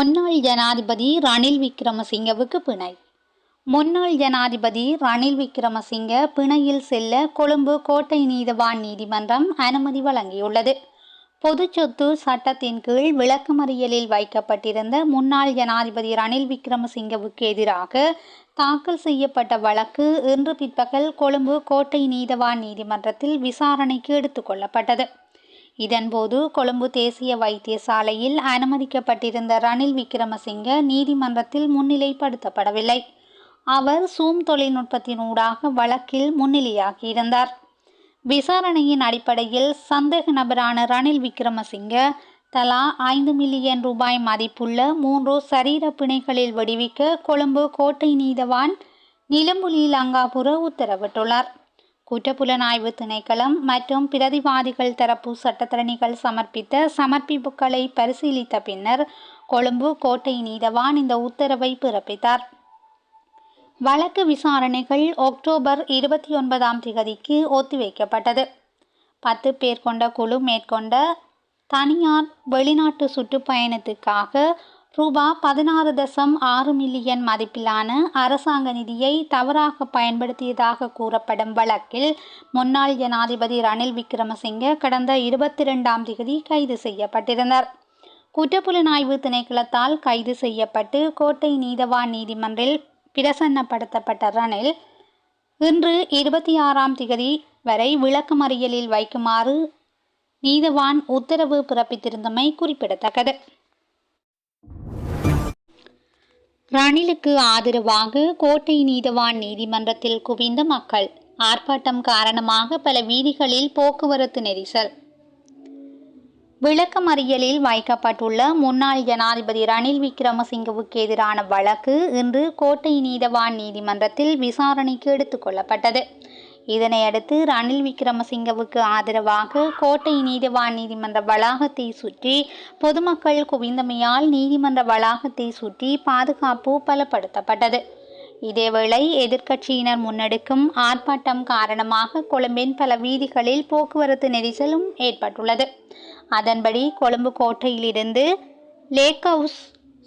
முன்னாள் ஜனாதிபதி ரணில் விக்ரமசிங்கவுக்கு பிணை. முன்னாள் ஜனாதிபதி ரணில் விக்ரமசிங்க பிணையில் செல்ல கொழும்பு கோட்டை நீதவான் நீதிமன்றம் அனுமதி வழங்கியுள்ளது. பொது சொத்து சட்டத்தின் கீழ் விளக்கமறியலில் வைக்கப்பட்டிருந்த முன்னாள் ஜனாதிபதி ரணில் விக்ரமசிங்கவுக்கு எதிராக தாக்கல் செய்யப்பட்ட வழக்கு இன்று பிற்பகல் கொழும்பு கோட்டை நீதவான் நீதிமன்றத்தில் விசாரணைக்கு எடுத்துக்கொள்ளப்பட்டது இதன்போது கொழும்பு தேசிய வைத்தியசாலையில் அனுமதிக்கப்பட்டிருந்த ரணில் விக்ரமசிங்க நீதிமன்றத்தில் முன்னிலைப்படுத்தப்படவில்லை. அவர் சூம் தொழில்நுட்பத்தினூடாக வழக்கில் முன்னிலையாகியிருந்தார். விசாரணையின் அடிப்படையில் சந்தேக நபரான ரணில் விக்ரமசிங்க தலா ஐந்து மில்லியன் ரூபாய் மதிப்புள்ள மூன்று சரீர பிணைகளில் விடுவிக்க கொழும்பு கோட்டை நீதவான் நிலம்புலி லங்காபுர உத்தரவிட்டுள்ளார். குற்றப்புலனாய்வு திணைக்களம் மற்றும் பிரதிவாதிகள் தரப்பு சட்டத்தரணிகள் சமர்ப்பித்த சமர்ப்பிப்புகளை பரிசீலித்த பின்னர் கொழும்பு கோட்டை நீதவான் இந்த உத்தரவை பிறப்பித்தார். வழக்கு விசாரணைகள் அக்டோபர் இருபத்தி ஒன்பதாம் திகதிக்கு ஒத்திவைக்கப்பட்டது. பத்து பேர் கொண்ட குழு மேற்கொண்ட தனியார் வெளிநாட்டு சுற்றுப்பயணத்துக்காக ரூபா பதினாறு தசம் ஆறு மில்லியன் மதிப்பிலான அரசாங்க நிதியை தவறாக பயன்படுத்தியதாக கூறப்படும் வழக்கில் முன்னாள் ஜனாதிபதி ரணில் விக்ரமசிங்க கடந்த இருபத்தி ரெண்டாம் தேதி கைது செய்யப்பட்டிருந்தார். குற்றப்புலனாய்வு திணைக்களத்தால் கைது செய்யப்பட்டு கோட்டை நீதவான் நீதிமன்றில் பிரசன்னப்படுத்தப்பட்ட ரணில் இன்று இருபத்தி ஆறாம் திகதி வரை விளக்கமறியலில் வைக்குமாறு நீதவான் உத்தரவு பிறப்பித்திருந்தமை குறிப்பிடத்தக்கது. ரணிலுக்கு ஆதரவாக கோட்டை நீதவான் நீதிமன்றத்தில் குவிந்த மக்கள். ஆர்ப்பாட்டம் காரணமாக பல வீதிகளில் போக்குவரத்து நெரிசல். விளக்கமறியலில் வைக்கப்பட்டுள்ள முன்னாள் ஜனாதிபதி ரணில் விக்ரமசிங்கவுக்கு எதிரான வழக்கு இன்று கோட்டை நீதவான் நீதிமன்றத்தில் விசாரணைக்கு எடுத்துக்கொள்ளப்பட்டது இதனையடுத்து ரணில் விக்ரமசிங்கவுக்கு ஆதரவாக கோட்டை நீதிவான் நீதிமன்ற வளாகத்தை சுற்றி பொதுமக்கள் குவிந்தமையால் நீதிமன்ற வளாகத்தை சுற்றி பாதுகாப்பு பலப்படுத்தப்பட்டது. இதேவேளை எதிர்க்கட்சியினர் முன்னெடுக்கும் ஆர்ப்பாட்டம் காரணமாக கொழும்பின் பல வீதிகளில் போக்குவரத்து நெரிசலும் ஏற்பட்டுள்ளது. அதன்படி கொழும்பு கோட்டையிலிருந்து லேக் ஹவுஸ்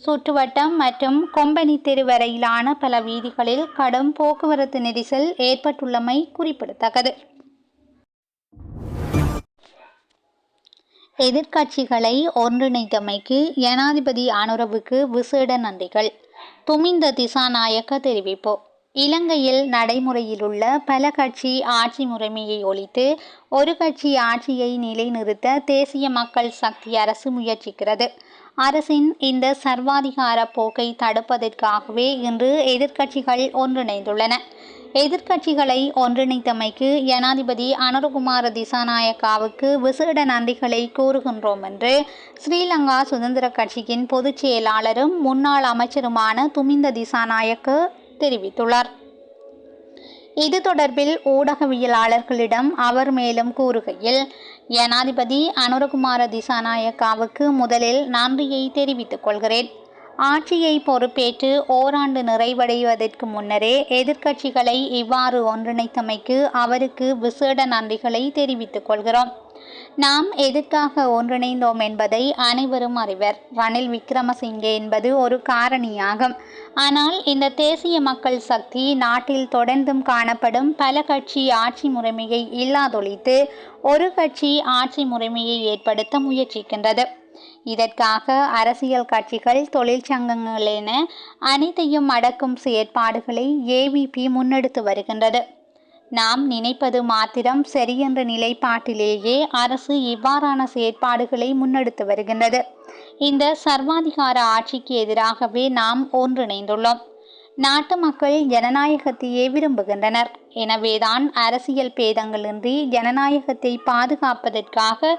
சுற்றுவட்டம் மற்றும் கொம்பனி தெரு வரையிலான பல வீதிகளில் கடும் போக்குவரத்து நெரிசல் ஏற்பட்டுள்ளமை குறிப்பிடத்தக்கது. எதிர்க்கட்சிகளை ஒன்றிணைத்தமைக்கு ஜனாதிபதி அனுரவுக்கு விசேட நன்றிகள். துமிந்த திசாநாயக்க தெரிவிப்பு இலங்கையில் நடைமுறையிலுள்ள பல கட்சி ஆட்சி முறைமையை ஒழித்து ஒரு கட்சி ஆட்சியை நிலைநிறுத்த தேசிய மக்கள் சக்தி அரசு முயற்சிக்கிறது. அரசின் இந்த சர்வாதிகார போக்கை தடுப்பதற்காகவே இன்று எதிர்க்கட்சிகள் ஒன்றிணைந்துள்ளன. எதிர்க்கட்சிகளை ஒன்றிணைத்தமைக்கு ஜனாதிபதி அனுரகுமார திசாநாயக்காவுக்கு விசேட நன்றிகளை கூறுகின்றோம் என்று ஸ்ரீலங்கா சுதந்திர கட்சியின் பொதுச் செயலாளரும் முன்னாள் அமைச்சருமான துமிந்த திசாநாயக்க தெரிவித்துள்ளார். இது தொடர்பில் ஊடகவியலாளர்களிடம் அவர் மேலும் கூறுகையில் ஜனாதிபதி அனுரகுமார திசாநாயக்காவுக்கு முதலில் நன்றியை தெரிவித்துக் கொள்கிறேன். ஆட்சியை பொறுப்பேற்று ஓராண்டு நிறைவடைவதற்கு முன்னரே எதிர்க்கட்சிகளை இவ்வாறு ஒன்றிணைத்தமைக்கு அவருக்கு விசேட நன்றிகளை தெரிவித்துக் கொள்கிறோம். நாம் எதற்காக ஒன்றிணைந்தோம் என்பதை அனைவரும் அறிவர். ரணில் விக்ரமசிங்கே என்பது ஒரு காரணியாகும். ஆனால் இந்த தேசிய மக்கள் சக்தி நாட்டில் தொடர்ந்தும் காணப்படும் பல கட்சி ஆட்சி முறைமையை இல்லாதொழித்து ஒரு கட்சி ஆட்சி முறைமையை ஏற்படுத்த முயற்சிக்கின்றது. இதற்காக அரசியல் கட்சிகள் தொழிற்சங்கங்கள் என அனைத்தையும் அடக்கும் செயற்பாடுகளை ஏவிபி முன்னெடுத்து வருகின்றது. நாம் நினைப்பது மாத்திரம் சரியென்ற நிலைப்பாட்டிலேயே அரசு இவ்வாறான செயற்பாடுகளை முன்னெடுத்து வருகின்றது. இந்த சர்வாதிகார ஆட்சிக்கு எதிராகவே நாம் ஒன்றிணைந்துள்ளோம். நாட்டு மக்கள் ஜனநாயகத்தையே விரும்புகின்றனர். எனவேதான் அரசியல் பேதங்களின்றி ஜனநாயகத்தை பாதுகாப்பதற்காக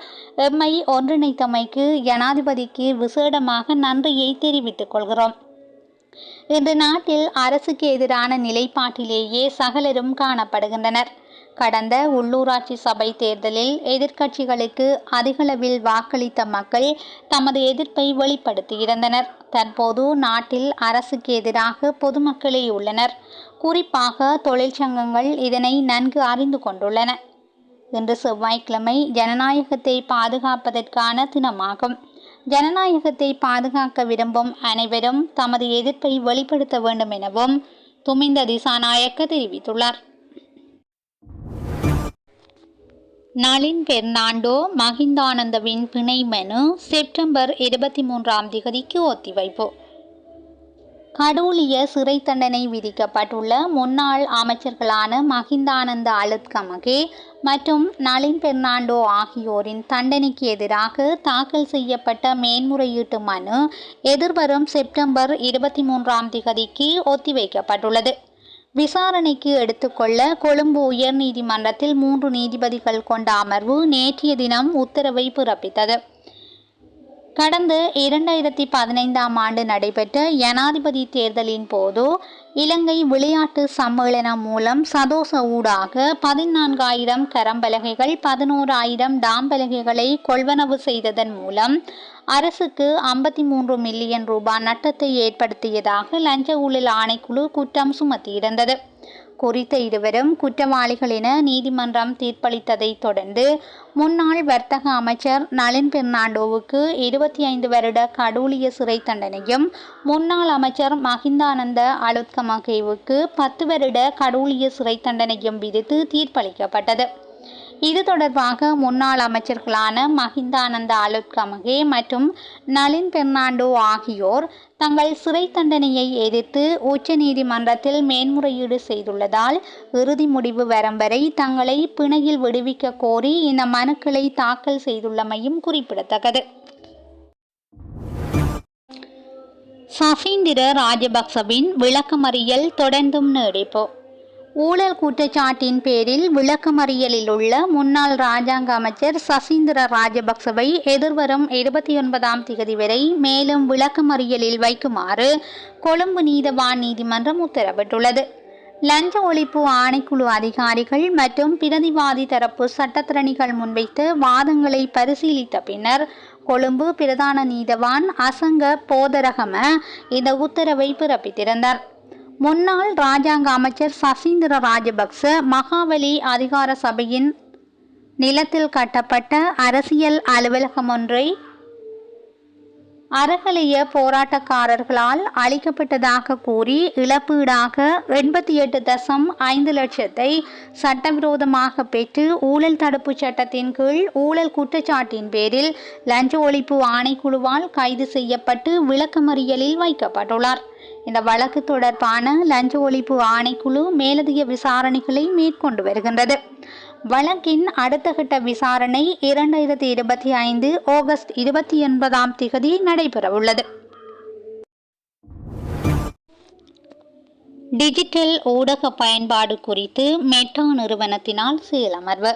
எம்மை ஒன்றிணைத்தமைக்கு ஜனாதிபதிக்கு விசேடமாக நன்றியை தெரிவித்துக் கொள்கிறோம். இன்று நாட்டில் அரசுக்கு எதிரான நிலைப்பாட்டிலேயே சகலரும் காணப்படுகின்றனர். கடந்த உள்ளூராட்சி சபை தேர்தலில் எதிர்க்கட்சிகளுக்கு அதிகளவில் வாக்களித்த மக்கள் தமது எதிர்ப்பை வெளிப்படுத்தியிருந்தனர். தற்போது நாட்டில் அரசுக்கு எதிராக பொதுமக்களே உள்ளனர். குறிப்பாக தொழிற்சங்கங்கள் இதனை நன்கு அறிந்து கொண்டுள்ளன. இன்று செவ்வாய்க்கிழமை ஜனநாயகத்தை பாதுகாப்பதற்கான தினமாகும். ஜனநாயகத்தை பாதுகாக்க விரும்பும் அனைவரும் தமது எதிர்ப்பை வெளிப்படுத்த வேண்டும் எனவும் துமிந்த திசாநாயக்க தெரிவித்துள்ளார். நளின் பெர்னாண்டோ மஹிந்தானந்தவின் பிணை மனு செப்டம்பர் இருபத்தி மூன்றாம் திகதிக்கு ஒத்திவைப்பு. கடூலிய சிறை தண்டனை விதிக்கப்பட்டுள்ள முன்னாள் அமைச்சர்களான மஹிந்தானந்த அலுத்கமகே மற்றும் நளின் பெர்னாண்டோ ஆகியோரின் தண்டனைக்கு எதிராக தாக்கல் செய்யப்பட்ட மேன்முறையீட்டு மனு எதிர்வரும் செப்டம்பர் இருபத்தி மூன்றாம் திகதிக்கு ஒத்திவைக்கப்பட்டுள்ளது. விசாரணைக்கு எடுத்துக்கொள்ள கொழும்பு உயர்நீதிமன்றத்தில் மூன்று நீதிபதிகள் கொண்ட அமர்வு நேற்றைய தினம் உத்தரவை பிறப்பித்தது. கடந்த இரண்டாயிரத்தி பதினைந்தாம் ஆண்டு நடைபெற்ற ஜனாதிபதி தேர்தலின் போது இலங்கை விளையாட்டு சம்மேளனம் மூலம் சதோச ஊடாக பதினான்காயிரம் கரம்பலகைகள் பதினோராயிரம் டாம்பலகைகளை கொள்வனவு செய்ததன் மூலம் அரசுக்கு ஐம்பத்தி மூன்று மில்லியன் ரூபாய் நட்டத்தை ஏற்படுத்தியதாக லஞ்ச ஊழல் ஆணைக்குழு குற்றம் சுமத்தியிருந்தது. குறித்த இருவரும் குற்றவாளிகள் என நீதிமன்றம் தீர்ப்பளித்ததை தொடர்ந்து முன்னாள் வர்த்தக அமைச்சர் நளின் பெர்னாண்டோவுக்கு இருபத்தி ஐந்து வருட கடூலிய சிறை தண்டனையும் முன்னாள் அமைச்சர் மஹிந்தானந்த அலுத்கமகேவுக்கு பத்து வருட கடூலிய சிறை தண்டனையும் விதித்து தீர்ப்பளிக்கப்பட்டது. இது தொடர்பாக முன்னாள் அமைச்சர்களான மஹிந்தானந்த அலுத்கமகே மற்றும் நளின் பெர்னாண்டோ ஆகியோர் தங்கள் சிறை தண்டனையை எதிர்த்து உச்ச நீதிமன்றத்தில் மேன்முறையீடு செய்துள்ளதால் இறுதி முடிவு வரும் வரை தங்களை பிணையில் விடுவிக்க கோரி இந்த மனுக்களை தாக்கல் செய்துள்ளமையும் குறிப்பிடத்தக்கது. சஃபீந்திர ராஜபக்சவின் விளக்கமறியல் தொடர்ந்தும் நீடிப்பு. ஊழல் குற்றச்சாட்டின் பேரில் விளக்கமறியலில் உள்ள முன்னாள் ராஜாங்க அமைச்சர் சசீந்திர ராஜபக்சவை எதிர்வரும் இருபத்தி ஒன்பதாம் தேதி வரை மேலும் விளக்கமறியலில் வைக்குமாறு கொழும்பு நீதவான் நீதிமன்றம் உத்தரவிட்டுள்ளது. லஞ்ச ஒழிப்பு ஆணைக்குழு அதிகாரிகள் மற்றும் பிரதிவாதி தரப்பு சட்டத்திரணிகள் முன்வைத்து வாதங்களை பரிசீலித்த பின்னர் கொழும்பு பிரதான நீதவான் அசங்க போதரகம இந்த உத்தரவை பிறப்பித்திருந்தார். முன்னாள் ராஜாங்க அமைச்சர் சசீந்திர ராஜபக்ச மகாவலி அதிகார சபையின் நிலத்தில் கட்டப்பட்ட அரசியல் அலுவலகம் ஒன்றை அறகலைய போராட்டக்காரர்களால் அளிக்கப்பட்டதாக கூறி இழப்பீடாக எண்பத்தி எட்டு தசம் ஐந்து லட்சத்தை சட்டவிரோதமாக பெற்று ஊழல் தடுப்பு சட்டத்தின் கீழ் ஊழல் குற்றச்சாட்டின் பேரில் லஞ்ச ஒழிப்பு ஆணைக்குழுவால் கைது செய்யப்பட்டு விளக்கமறியலில் வைக்கப்பட்டுள்ளார். இந்த வழக்கு தொடர்பான லஞ்ச ஒழிப்பு ஆணைக்குழு மேலதிக விசாரணைகளை மேற்கொண்டு வருகின்றது. வழக்கின் அடுத்த கட்ட விசாரணை இரண்டாயிரத்தி இருபத்தி ஐந்து ஆகஸ்ட் இருபத்தி ஒன்பதாம் திகதி நடைபெறவுள்ளது டிஜிட்டல் ஊடக பயன்பாடு குறித்து மெட்டா நிறுவனத்தினால் செயலமர்வு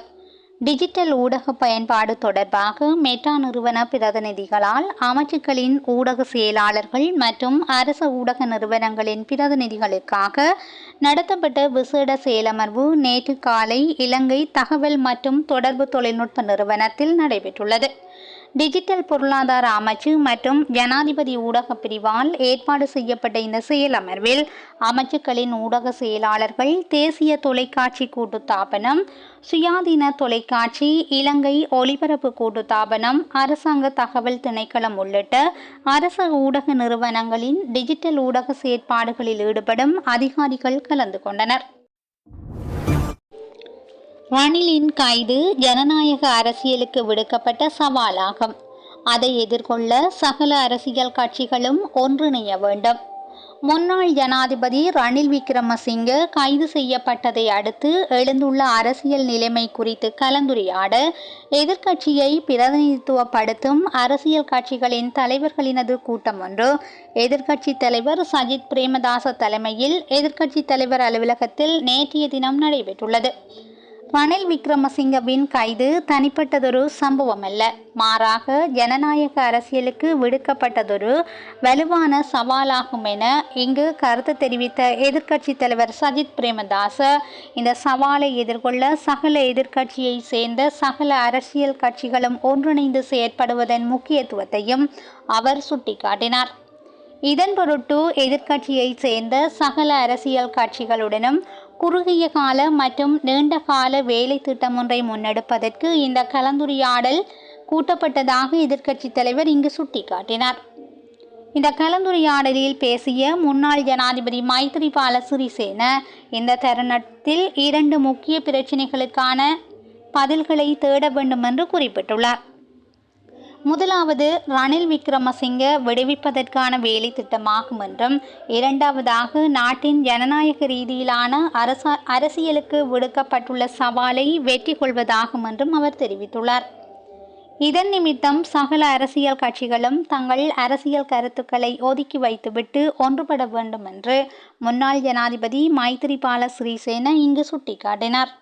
டிஜிட்டல் ஊடக பயன்பாடு தொடர்பாக மெட்டா நிறுவன பிரதிநிதிகளால் அமைச்சுக்களின் ஊடக செயலாளர்கள் மற்றும் அரச ஊடக நிறுவனங்களின் பிரதிநிதிகளுக்காக நடத்தப்பட்ட விசேட செயலமர்வு நேற்று காலை இலங்கை தகவல் மற்றும் தொடர்பு தொழில்நுட்ப நிறுவனத்தில் நடைபெற்றுள்ளது. டிஜிட்டல் பொருளாதார அமைச்சு மற்றும் ஜனாதிபதி ஊடக பிரிவால் ஏற்பாடு செய்யப்பட்ட இந்த செயலமர்வில் அமைச்சுக்களின் ஊடக செயலாளர்கள் தேசிய தொலைக்காட்சி கூட்டுத்தாபனம் சுயாதீன தொலைக்காட்சி இலங்கை ஒலிபரப்பு கூட்டுத்தாபனம் அரசாங்க தகவல் திணைக்களம் உள்ளிட்ட அரச ஊடக நிறுவனங்களின் டிஜிட்டல் ஊடக செயற்பாடுகளில் ஈடுபடும் அதிகாரிகள் கலந்து கொண்டனர். ரணிலின் கைது ஜனநாயக அரசியலுக்கு விடுக்கப்பட்ட சவாலாகும். அதை எதிர்கொள்ள சகல அரசியல் கட்சிகளும் ஒன்றிணைய வேண்டும். முன்னாள் ஜனாதிபதி ரணில் விக்ரமசிங்க கைது செய்யப்பட்டதை அடுத்து எழுந்துள்ள அரசியல் நிலைமை குறித்து கலந்துரையாட எதிர்க்கட்சியை பிரதிநிதித்துவப்படுத்தும் அரசியல் கட்சிகளின் தலைவர்களினது கூட்டம் ஒன்று. எதிர்க்கட்சி தலைவர் சஜித் பிரேமதாச தலைமையில் எதிர்க்கட்சி தலைவர் அலுவலகத்தில் நேற்றைய தினம் நடைபெற்றுள்ளது. ரணில் விக்ரமசிங்கவின் கைது தனிப்பட்டதொரு சம்பவம் அல்ல மாறாக ஜனநாயக அரசியலுக்கு விடுக்கப்பட்டதொரு வலுவான சவாலாகும் என இங்கு கருத்து தெரிவித்த எதிர்க்கட்சி தலைவர் சஜித் பிரேமதாச இந்த சவாலை எதிர்கொள்ள சகல எதிர்க்கட்சியை சேர்ந்த சகல அரசியல் கட்சிகளும் ஒன்றிணைந்து செயற்படுவதன் முக்கியத்துவத்தையும் அவர் சுட்டிக்காட்டினார். இதன் பொருட்டு எதிர்க்கட்சியைச் சேர்ந்த சகல அரசியல் கட்சிகளுடனும் குறுகிய கால மற்றும் நீண்ட கால வேலை திட்டம் ஒன்றை முன்னெடுப்பதற்கு இந்த கலந்துரையாடல் கூட்டப்பட்டதாக எதிர்க்கட்சித் தலைவர் இங்கு சுட்டிக்காட்டினார். இந்த கலந்துரையாடலில் பேசிய முன்னாள் ஜனாதிபதி மைத்ரிபால சிறிசேன இந்த தருணத்தில் இரண்டு முக்கிய பிரச்சினைகளுக்கான பதில்களை தேட வேண்டும் என்று குறிப்பிட்டுள்ளார். முதலாவது ரணில் விக்ரமசிங்க விடுவிப்பதற்கான வேலை திட்டமாகும் என்றும் இரண்டாவதாக நாட்டின் ஜனநாயக ரீதியிலான அரச அரசியலுக்கு விடுக்கப்பட்டுள்ள சவாலை வெற்றி கொள்வதாகும் என்றும் அவர் தெரிவித்துள்ளார். இதன் நிமித்தம் சகல அரசியல் கட்சிகளும் தங்கள் அரசியல் கருத்துக்களை ஒதுக்கி வைத்துவிட்டு ஒன்றுபட வேண்டும் என்று முன்னாள் ஜனாதிபதி மைத்திரிபால சிறிசேன இங்கு சுட்டிக்காட்டினார்.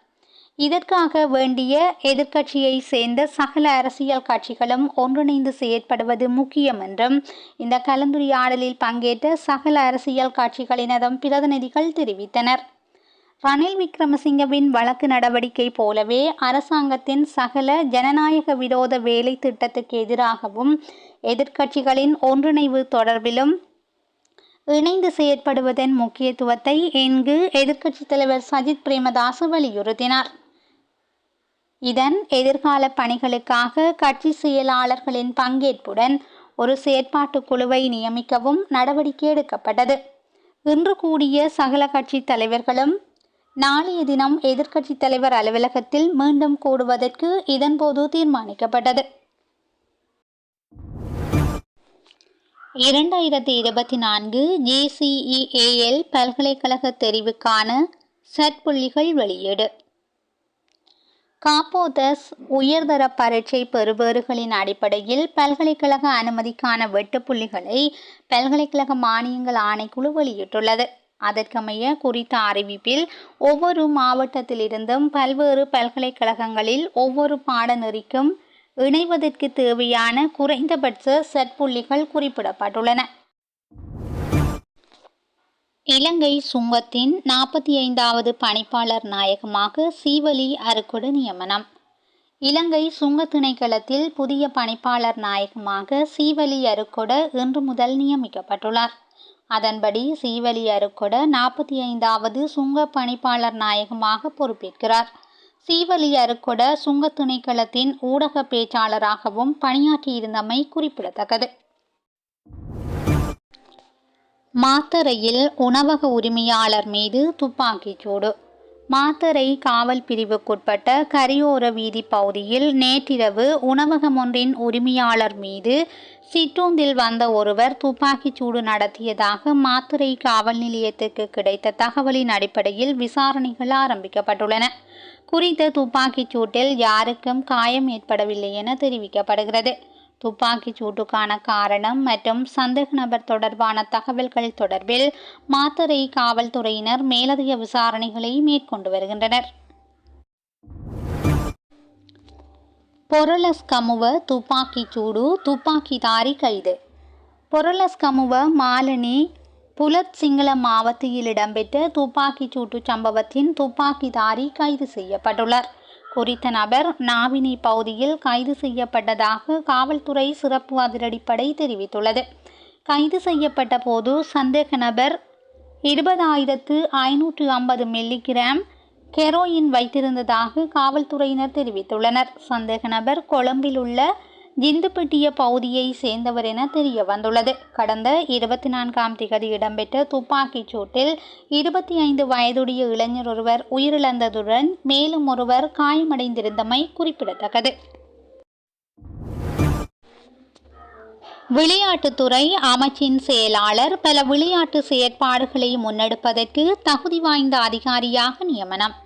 இதற்காக வேண்டிய எதிர்க்கட்சியை சேர்ந்த சகல அரசியல் கட்சிகளும் ஒன்றிணைந்து செயற்படுவது முக்கியம் என்றும் இந்த கலந்துரையாடலில் பங்கேற்ற சகல அரசியல் கட்சிகளினதும் பிரதிநிதிகள் தெரிவித்தனர். ரணில் விக்ரமசிங்கவின் வழக்கு நடவடிக்கை போலவே அரசாங்கத்தின் சகல ஜனநாயக விரோத வேலை திட்டத்துக்கு எதிராகவும் எதிர்க்கட்சிகளின் ஒன்றிணைவு தொடர்பிலும் இணைந்து செயற்படுவதன் முக்கியத்துவத்தை இங்கு எதிர்க்கட்சித் தலைவர் சஜித் பிரேமதாச வலியுறுத்தினார். இதன் எதிர்கால பணிகளுக்காக கட்சி செயலாளர்களின் பங்கேற்புடன் ஒரு செயற்பாட்டு குழுவை நியமிக்கவும் நடவடிக்கை எடுக்கப்பட்டது. இன்று கூடிய சகல கட்சி தலைவர்களும் நாளைய தினம் எதிர்க்கட்சித் தலைவர் அலுவலகத்தில் மீண்டும் கூடுவதற்கு இதன்போது தீர்மானிக்கப்பட்டது. இரண்டாயிரத்தி இருபத்தி நான்கு ஜேசிஇஏஎல் பல்கலைக்கழக தெரிவுக்கான சற்புள்ளிகள் வெளியீடு. காப்போதஸ் உயர்தர பரீட்சை பெறுபவர்களின் அடிப்படையில் பல்கலைக்கழக அனுமதிக்கான வெட்டுப்புள்ளிகளை பல்கலைக்கழக மானியங்கள் ஆணைக்குழு வெளியிட்டுள்ளது. அதற்கமைய குறித்த அறிவிப்பில் ஒவ்வொரு மாவட்டத்திலிருந்தும் பல்வேறு பல்கலைக்கழகங்களில் ஒவ்வொரு பாடநெறிக்கும் இணைவதற்கு தேவையான குறைந்தபட்ச செட் புள்ளிகள் குறிப்பிடப்பட்டுள்ளன. இலங்கை சுங்கத்தின் நாற்பத்தி ஐந்தாவது பணிப்பாளர் நாயகமாக சீவலி அருக்குடு நியமனம். இலங்கை சுங்க திணைக்களத்தில் புதிய பணிப்பாளர் நாயகமாக சீவலி அருக்கொட இன்று முதல் நியமிக்கப்பட்டுள்ளார். அதன்படி சீவலி அருக்கொட நாற்பத்தி ஐந்தாவது சுங்க பணிப்பாளர் நாயகமாக பொறுப்பேற்கிறார். சீவலி அருக்கொட சுங்க திணைக்களத்தின் ஊடக பேச்சாளராகவும் பணியாற்றியிருந்தமை குறிப்பிடத்தக்கது. மாத்தறையில் உணவக உரிமையாளர் மீது துப்பாக்கிச் சூடு. மாத்தறை காவல் பிரிவுக்குட்பட்ட கரியோர வீதி பகுதியில் நேற்றிரவு உணவகம் ஒன்றின் உரிமையாளர் மீது சிற்றூந்தில் வந்த ஒருவர் துப்பாக்கிச் சூடு நடத்தியதாக மாத்துரை காவல் நிலையத்துக்கு கிடைத்த தகவலின் அடிப்படையில் விசாரணைகள் ஆரம்பிக்கப்பட்டுள்ளன. குறித்த துப்பாக்கிச் சூட்டில் யாருக்கும் காயம் ஏற்படவில்லை என தெரிவிக்கப்படுகிறது. துப்பாக்கிச் சூட்டுக்கான காரணம் மற்றும் சந்தேக நபர் தொடர்பான தகவல்கள் தொடர்பில் மாத்தறை காவல்துறையினர் மேலதிக விசாரணைகளை மேற்கொண்டு வருகின்றனர். பொருளஸ்கமுவ துப்பாக்கிச் சூடு துப்பாக்கிதாரி கைது. பொருளஸ்கமுவ மாலினி புலத் சிங்கள மாவட்டத்தில் இடம்பெற்ற துப்பாக்கிச் சூட்டு சம்பவத்தின் துப்பாக்கிதாரி கைது செய்யப்பட்டுள்ளார். குறித்த நபர் நாவினி பகுதியில் கைது செய்யப்பட்டதாக காவல்துறை சிறப்பு அதிரடிப்படை தெரிவித்துள்ளது. கைது செய்யப்பட்ட போது சந்தேக நபர் இருபதாயிரத்து ஐநூற்று ஐம்பது மில்லிகிராம் கெரோயின் வைத்திருந்ததாக காவல்துறையினர் தெரிவித்துள்ளனர். சந்தேக நபர் கொழும்பில் உள்ள ஜிந்துப்பட்டிய பகுதியை சேர்ந்தவர் என தெரிய வந்துள்ளது. கடந்த இருபத்தி நான்காம் திகதி இடம்பெற்ற துப்பாக்கிச் சூட்டில் இருபத்தி ஐந்து வயதுடைய இளைஞர் ஒருவர் உயிரிழந்ததுடன் மேலும் ஒருவர் காயமடைந்திருந்தமை குறிப்பிடத்தக்கது. விளையாட்டுத்துறை அமைச்சின் செயலாளர் பல விளையாட்டு செயற்பாடுகளை முன்னெடுப்பதற்கு தகுதி வாய்ந்த அதிகாரியாக நியமனம்.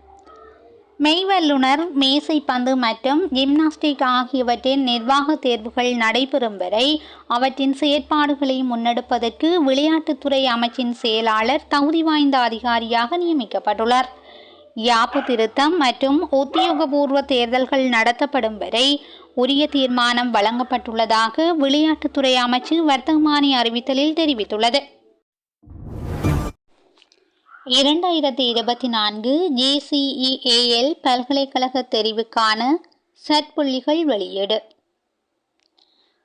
மெய்வல்லுனர் மேசைப்பந்து மற்றும் ஜிம்னாஸ்டிக் ஆகியவற்றின் நிர்வாக தேர்வுகள் நடைபெறும் வரை அவற்றின் செயற்பாடுகளை முன்னெடுப்பதற்கு விளையாட்டுத்துறை அமைச்சின் செயலாளர் தகுதி வாய்ந்த அதிகாரியாக நியமிக்கப்பட்டுள்ளார். யாப்பு திருத்தம் மற்றும் உத்தியோகபூர்வ தேர்தல்கள் நடத்தப்படும் வரை உரிய தீர்மானம் வழங்கப்பட்டுள்ளதாக விளையாட்டுத்துறை அமைச்சு வர்த்தமானி அறிவித்தலில் தெரிவித்துள்ளது. இரண்டாயிரத்தி இருபத்தி நான்கு ஜேசிஇஏஎல் பல்கலைக்கழக தெரிவுக்கான சற்புள்ளிகள் வெளியீடு.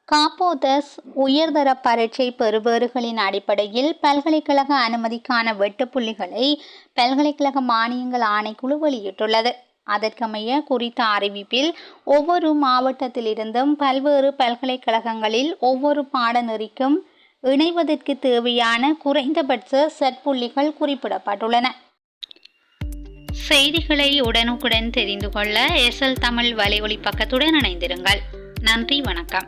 காப்போதஸ் உயர்தர பரீட்சை பெறுபேறுகளின் அடிப்படையில் பல்கலைக்கழக அனுமதிக்கான வெட்டுப்புள்ளிகளை பல்கலைக்கழக மானியங்கள் ஆணைக்குழு வெளியிட்டுள்ளது. அதற்கமைய குறித்த அறிவிப்பில் ஒவ்வொரு மாவட்டத்திலிருந்தும் பல்வேறு பல்கலைக்கழகங்களில் ஒவ்வொரு பாடநெறிக்கும் இணைவதற்கு தேவையான குறைந்தபட்ச சட்புள்ளிகள் குறிப்பிடப்பட்டுள்ளன. செய்திகளை உடனுக்குடன் தெரிந்து கொள்ள எஸ்எல் தமிழ் வலைஒலி பக்கத்துடன் இணைந்திருங்கள். நன்றி வணக்கம்.